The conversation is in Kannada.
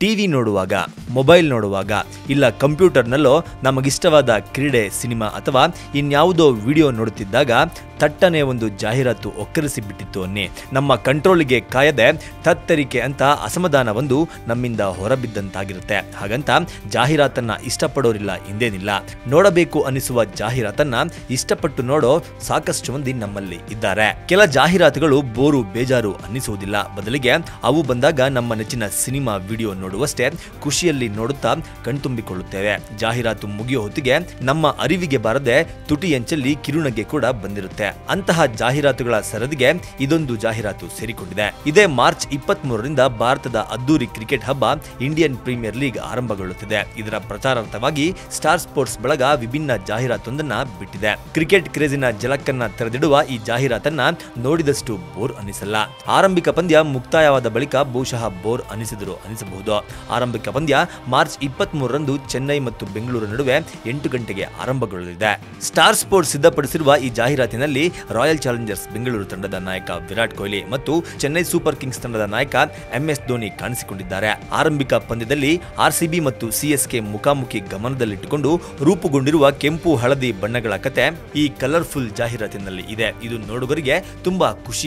ಟಿವಿ ನೋಡುವಾಗ ಮೊಬೈಲ್ ನೋಡುವಾಗ ಇಲ್ಲ ಕಂಪ್ಯೂಟರ್ನಲ್ಲೋ ನಮಗಿಷ್ಟವಾದ ಕ್ರೀಡೆ ಸಿನಿಮಾ ಅಥವಾ ಇನ್ಯಾವುದೋ ವಿಡಿಯೋ ನೋಡುತ್ತಿದ್ದಾಗ ತಟ್ಟನೆ ಒಂದು ಜಾಹೀರಾತು ಒಕ್ಕರಿಸಿಬಿಟ್ಟಿತ್ತು ಅನ್ನಿ. ನಮ್ಮ ಕಂಟ್ರೋಲ್ಗೆ ಕಾಯದೆ ತತ್ತರಿಕೆ ಅಂತ ಅಸಮಾಧಾನವೊಂದು ನಮ್ಮಿಂದ ಹೊರಬಿದ್ದಂತಾಗಿರುತ್ತೆ. ಹಾಗಂತ ಜಾಹೀರಾತನ್ನ ಇಷ್ಟಪಡೋರಿಲ್ಲ, ಹಿಂದೇನಿಲ್ಲ. ನೋಡಬೇಕು ಅನಿಸುವ ಜಾಹೀರಾತನ್ನ ಇಷ್ಟಪಟ್ಟು ನೋಡೋ ಸಾಕಷ್ಟು ಮಂದಿ ನಮ್ಮಲ್ಲಿ ಇದ್ದಾರೆ. ಕೆಲ ಜಾಹೀರಾತುಗಳು ಬೋರು, ಬೇಜಾರು ಅನ್ನಿಸುವುದಿಲ್ಲ. ಬದಲಿಗೆ ಅವು ಬಂದಾಗ ನಮ್ಮ ನೆಚ್ಚಿನ ಸಿನಿಮಾ ವಿಡಿಯೋ ನೋಡುವಷ್ಟೇ ಖುಷಿಯಲ್ಲಿ ನೋಡುತ್ತಾ ಕಣ್ತುಂಬಿಕೊಳ್ಳುತ್ತೇವೆ ಜಾಹೀರಾತು ಮುಗಿಯೋ ಹೊತ್ತಿಗೆ ನಮ್ಮ ಅರಿವಿಗೆ ಬಾರದೆ ತುಟಿಯಂಚಲ್ಲಿ ಕಿರುನಗೆ ಕೂಡ ಬಂದಿರುತ್ತೆ. ಅಂತಹ ಜಾಹೀರಾತುಗಳ ಸರದಿಗೆ ಇದೊಂದು ಜಾಹೀರಾತು ಸೇರಿಕೊಂಡಿದೆ. ಇದೇ ಮಾರ್ಚ್ ಇಪ್ಪತ್ತ್ ಮೂರರಿಂದ ಭಾರತದ ಅದ್ದೂರಿ ಕ್ರಿಕೆಟ್ ಹಬ್ಬ ಇಂಡಿಯನ್ ಪ್ರೀಮಿಯರ್ ಲೀಗ್ ಆರಂಭಗೊಳ್ಳುತ್ತಿದೆ. ಇದರ ಪ್ರಚಾರಾರ್ಥವಾಗಿ ಸ್ಟಾರ್ ಸ್ಪೋರ್ಟ್ಸ್ ಬಳಗ ವಿಭಿನ್ನ ಜಾಹೀರಾತೊಂದನ್ನ ಬಿಟ್ಟಿದೆ. ಕ್ರಿಕೆಟ್ ಕ್ರೇಜಿನ ಜಲಕ್ಕನ್ನ ತೆರೆದಿಡುವ ಈ ಜಾಹೀರಾತನ್ನ ನೋಡಿದಷ್ಟು ಬೋರ್ ಅನಿಸಲ್ಲ. ಆರಂಭಿಕ ಪಂದ್ಯ ಮುಕ್ತಾಯವಾದ ಬಳಿಕ ಬಹುಶಃ ಬೋರ್ ಅನಿಸಿದ್ರು ಅನಿಸಬಹುದು. ಆರಂಭಿಕ ಪಂದ್ಯ ಮಾರ್ಚ್ ಇಪ್ಪತ್ತ್ ಮೂರರಂದು ಚೆನ್ನೈ ಮತ್ತು ಬೆಂಗಳೂರು ನಡುವೆ ಎಂಟು ಗಂಟೆಗೆ ಆರಂಭಗೊಳ್ಳಲಿದೆ. ಸ್ಟಾರ್ ಸ್ಪೋರ್ಟ್ಸ್ ಸಿದ್ಧಪಡಿಸಿರುವ ಈ ಜಾಹೀರಾತಿನಲ್ಲಿ ರಾಯಲ್ ಚಾಲೆಂಜರ್ಸ್ ಬೆಂಗಳೂರು ತಂಡದ ನಾಯಕ ವಿರಾಟ್ ಕೊಹ್ಲಿ ಮತ್ತು ಚೆನ್ನೈ ಸೂಪರ್ ಕಿಂಗ್ಸ್ ತಂಡದ ನಾಯಕ ಎಂಎಸ್ ಧೋನಿ ಕಾಣಿಸಿಕೊಂಡಿದ್ದಾರೆ. ಆರಂಭಿಕ ಪಂದ್ಯದಲ್ಲಿ ಆರ್ಸಿಬಿ ಮತ್ತು ಸಿಎಸ್ಕೆ ಮುಖಾಮುಖಿ ಗಮನದಲ್ಲಿಟ್ಟುಕೊಂಡು ರೂಪುಗೊಂಡಿರುವ ಕೆಂಪು ಹಳದಿ ಬಣ್ಣಗಳ ಕತೆ ಈ ಕಲರ್ಫುಲ್ ಜಾಹೀರಾತಿನಲ್ಲಿ ಇದೆ. ಇದು ನೋಡುಗರಿಗೆ ತುಂಬಾ ಖುಷಿ